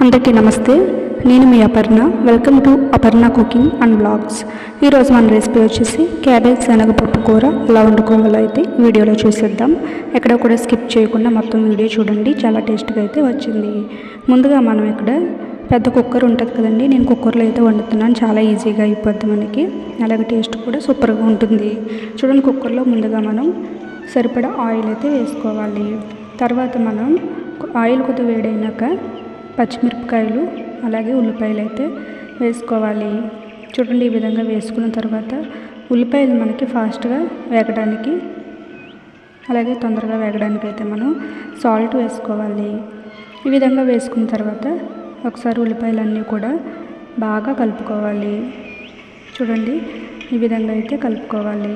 అందరికీ నమస్తే. నేను మీ Aparna. Welcome to Aparna cooking and blogs ఈరోజు మన రెసిపీ వచ్చేసి క్యాబేజ్ శనగపప్పు కూర ఎలా వండుకోవాలో అయితే వీడియోలో చూసేద్దాం. ఎక్కడ కూడా స్కిప్ చేయకుండా మొత్తం వీడియో చూడండి. చాలా టేస్ట్గా అయితే వచ్చింది. ముందుగా మనం ఇక్కడ పెద్ద కుక్కర్ ఉంటుంది కదండి. నేను కుక్కర్లో అయితే వండుతున్నాను. చాలా ఈజీగా అయిపోద్ది మనకి. అలాగే టేస్ట్ కూడా సూపర్గా ఉంటుంది. చూడండి కుక్కర్లో ముందుగా మనం సరిపడా ఆయిల్ అయితే వేసుకోవాలి. తర్వాత మనం ఆయిల్ కొద్దిగా వేడైనాక పచ్చిమిరపకాయలు అలాగే ఉల్లిపాయలు అయితే వేసుకోవాలి. చూడండి ఈ విధంగా వేసుకున్న తర్వాత ఉల్లిపాయలు మనకి ఫాస్ట్గా వేగడానికి అలాగే తొందరగా వేగడానికి అయితే మనం సాల్ట్ వేసుకోవాలి. ఈ విధంగా వేసుకున్న తర్వాత ఒకసారి ఉల్లిపాయలన్నీ కూడా బాగా కలుపుకోవాలి. చూడండి ఈ విధంగా అయితే కలుపుకోవాలి.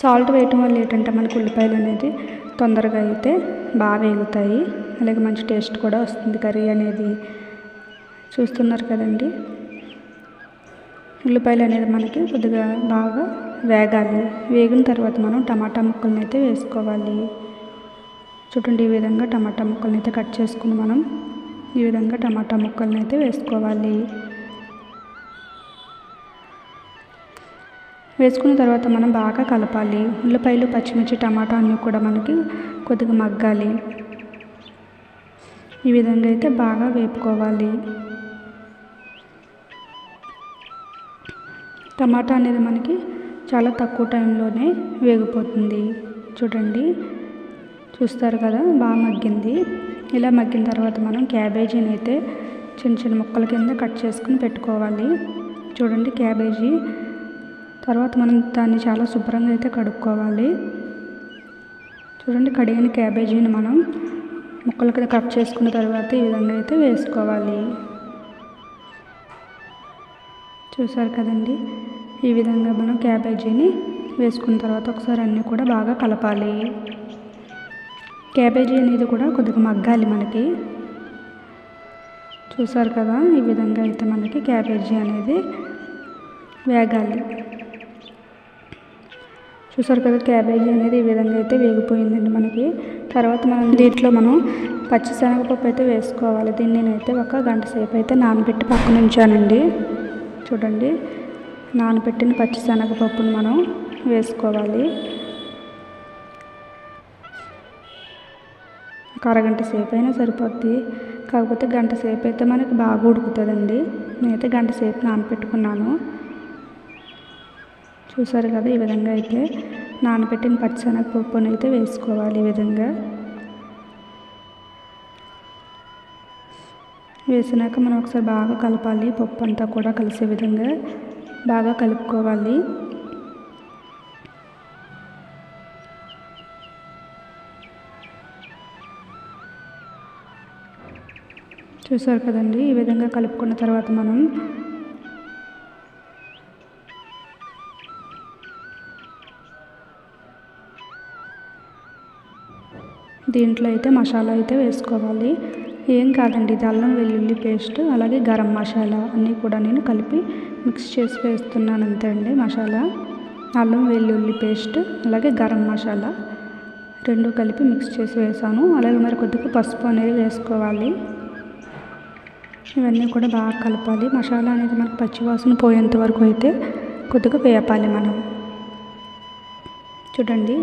సాల్ట్ వేయటం వల్ల ఏంటంటే మనకు ఉల్లిపాయలు అనేది తొందరగా అయితే బాగా వేగుతాయి. అలాగే మంచి టేస్ట్ కూడా వస్తుంది కర్రీ అనేది. చూస్తున్నారు కదండి. ఉల్లిపాయలు అనేది మనకి కొద్దిగా బాగా వేగాలి. వేగిన తర్వాత మనం టమాటా ముక్కలను అయితే వేసుకోవాలి. చూడండి ఈ విధంగా టమాటా ముక్కలను అయితే కట్ చేసుకుని మనం ఈ విధంగా టమాటా ముక్కలను అయితే వేసుకోవాలి. వేసుకున్న తర్వాత మనం బాగా కలపాలి. ఉల్లిపాయలు పచ్చిమిర్చి టమాటా అన్నీ కూడా మనకి కొద్దిగా మగ్గాలి. ఈ విధంగా అయితే బాగా వేపుకోవాలి. టమాటా అనేది మనకి చాలా తక్కువ టైంలోనే వేగిపోతుంది. చూడండి. చూస్తారు కదా బాగా మగ్గింది. ఇలా మగ్గిన తర్వాత మనం క్యాబేజీని అయితే చిన్న చిన్న ముక్కల కింద కట్ చేసుకుని పెట్టుకోవాలి. చూడండి క్యాబేజీ. తర్వాత మనం దాన్ని చాలా శుభ్రంగా అయితే కడుక్కోవాలి. చూడండి కడిగిన క్యాబేజీని మనం ముక్కల కింద కట్ చేసుకున్న తర్వాత ఈ విధంగా అయితే వేసుకోవాలి. చూసారు కదండి? ఈ విధంగా మనం క్యాబేజీని వేసుకున్న తర్వాత ఒకసారి అన్నీ కూడా బాగా కలపాలి. క్యాబేజీ అనేది కూడా కొద్దిగా మగ్గాలి మనకి. చూసారు కదా? ఈ విధంగా అయితే మనకి క్యాబేజీ అనేది వేగాలి. చూసారు కదా? క్యాబేజీ అనేది ఈ విధంగా అయితే వేగిపోయిందండి మనకి. తర్వాత మనం దీంట్లో మనం పచ్చిశనగపప్పు అయితే వేసుకోవాలి. దీన్ని నేనైతే ఒక గంట సేపు అయితే నానబెట్టి పక్కన ఉంచానండి. చూడండి. నానబెట్టిన పచ్చిశనగపప్పును మనం వేసుకోవాలి. ఒక అరగంట సేపు అయినా సరిపోద్ది. కాకపోతే గంట సేపు అయితే మనకి బాగా ఉడుకుతుందండి. నేనైతే గంట సేపు నానబెట్టుకున్నాను. చూసారు కదా ఈ విధంగా అయితే. నానబెట్టిన పచ్చిశనగపప్పును అయితే వేసుకోవాలి ఈ విధంగా. వేసినాక మనం ఒకసారి బాగా కలపాలి పప్పు అంతా కూడా కలిసే విధంగా బాగా కలుపుకోవాలి. చూసారు కదండి ఈ విధంగా కలుపుకున్న తర్వాత మనం దీంట్లో అయితే మసాలా అయితే వేసుకోవాలి. ఏం కాదండి ఇది అల్లం వెల్లుల్లి పేస్ట్ అలాగే గరం మసాలా అన్నీ కూడా నేను కలిపి మిక్స్ చేసి వేస్తున్నాను అంతే అండి మసాలా. అల్లం వెల్లుల్లి పేస్ట్ అలాగే గరం మసాలా రెండు కలిపి మిక్స్ చేసి వేసాను. అలాగే మరి కొద్దిగా పసుపు అనేది వేసుకోవాలి. ఇవన్నీ కూడా బాగా కలపాలి. మసాలా అనేది మనకు పచ్చివాసన పోయేంత వరకు అయితే కొద్దిగా వేపాలి మనం. చూడండి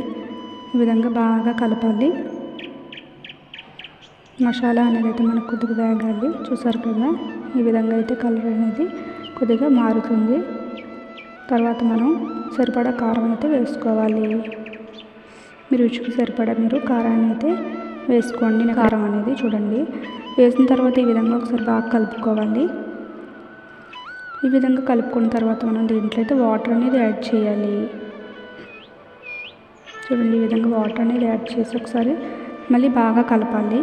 ఈ విధంగా బాగా కలపాలి. మసాలా అనేది అయితే మనకు కొద్దిగా వేగాలి. చూసారు కదా? ఈ విధంగా అయితే కలర్ అనేది కొద్దిగా మారుతుంది. తర్వాత మనం సరిపడా కారం అయితే వేసుకోవాలి. మీ రుచికి సరిపడా మీరు కారాన్ని అయితే వేసుకోండి. కారం అనేది చూడండి. వేసిన తర్వాత ఈ విధంగా ఒకసారి బాగా కలుపుకోవాలి. ఈ విధంగా కలుపుకున్న తర్వాత మనం దీంట్లో అయితే వాటర్ అనేది యాడ్ చేయాలి. చూడండి ఈ విధంగా వాటర్ అనేది యాడ్ చేసి ఒకసారి మళ్ళీ బాగా కలపాలి.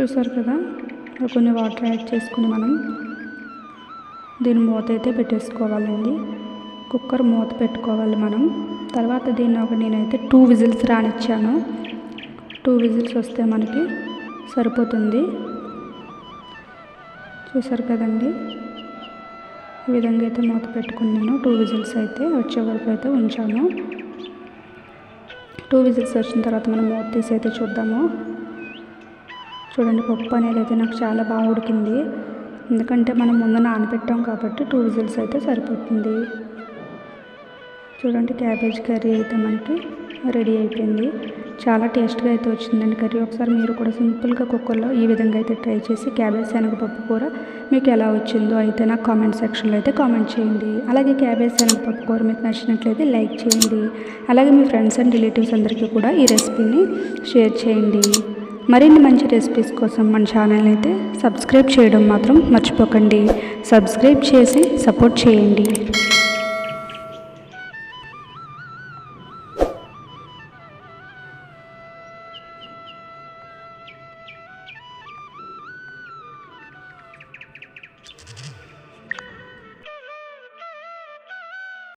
చూసారు కదా? కొన్ని వాటర్ యాడ్ చేసుకుని మనం దీని మూత అయితే పెట్టేసుకోవాలండి. కుక్కర్ మూత పెట్టుకోవాలి మనం. తర్వాత దీన్ని ఒక నేనైతే టూ విజిల్స్ రానిచ్చాను. టూ విజిల్స్ వస్తే మనకి సరిపోతుంది. చూసారు కదండి? ఈ విధంగా అయితే మూత పెట్టుకున్నాను. టూ విజిల్స్ అయితే వచ్చే వరకు అయితే ఉంచాను. టూ విజిల్స్ వచ్చిన తర్వాత మనం మూత తీసి అయితే చూద్దాము. చూడండి పప్పు అనేది అయితే నాకు చాలా బాగా ఉడికింది. ఎందుకంటే మనం ముందు నానబెట్టాం కాబట్టి టూ విజిల్స్ అయితే సరిపోతుంది. చూడండి క్యాబేజ్ కర్రీ అయితే మనకి రెడీ అయిపోయింది. చాలా టేస్ట్గా అయితే వచ్చిందండి కర్రీ. ఒకసారి మీరు కూడా సింపుల్గా కుక్కర్లో ఈ విధంగా అయితే ట్రై చేసి క్యాబేజ్ శనగపప్పు కూర మీకు ఎలా వచ్చిందో అయితే నాకు కామెంట్ సెక్షన్లో అయితే కామెంట్ చేయండి. అలాగే క్యాబేజ్ శనగపప్పు కూర మీకు నచ్చినట్లయితే లైక్ చేయండి. అలాగే మీ ఫ్రెండ్స్ అండ్ రిలేటివ్స్ అందరికీ కూడా ఈ రెసిపీని షేర్ చేయండి. మరిన్ని మంచి రెసిపీస్ కోసం మన ఛానల్ అయితే సబ్స్క్రైబ్ చేయడం మాత్రం మర్చిపోకండి. సబ్స్క్రైబ్ చేసి సపోర్ట్ చేయండి.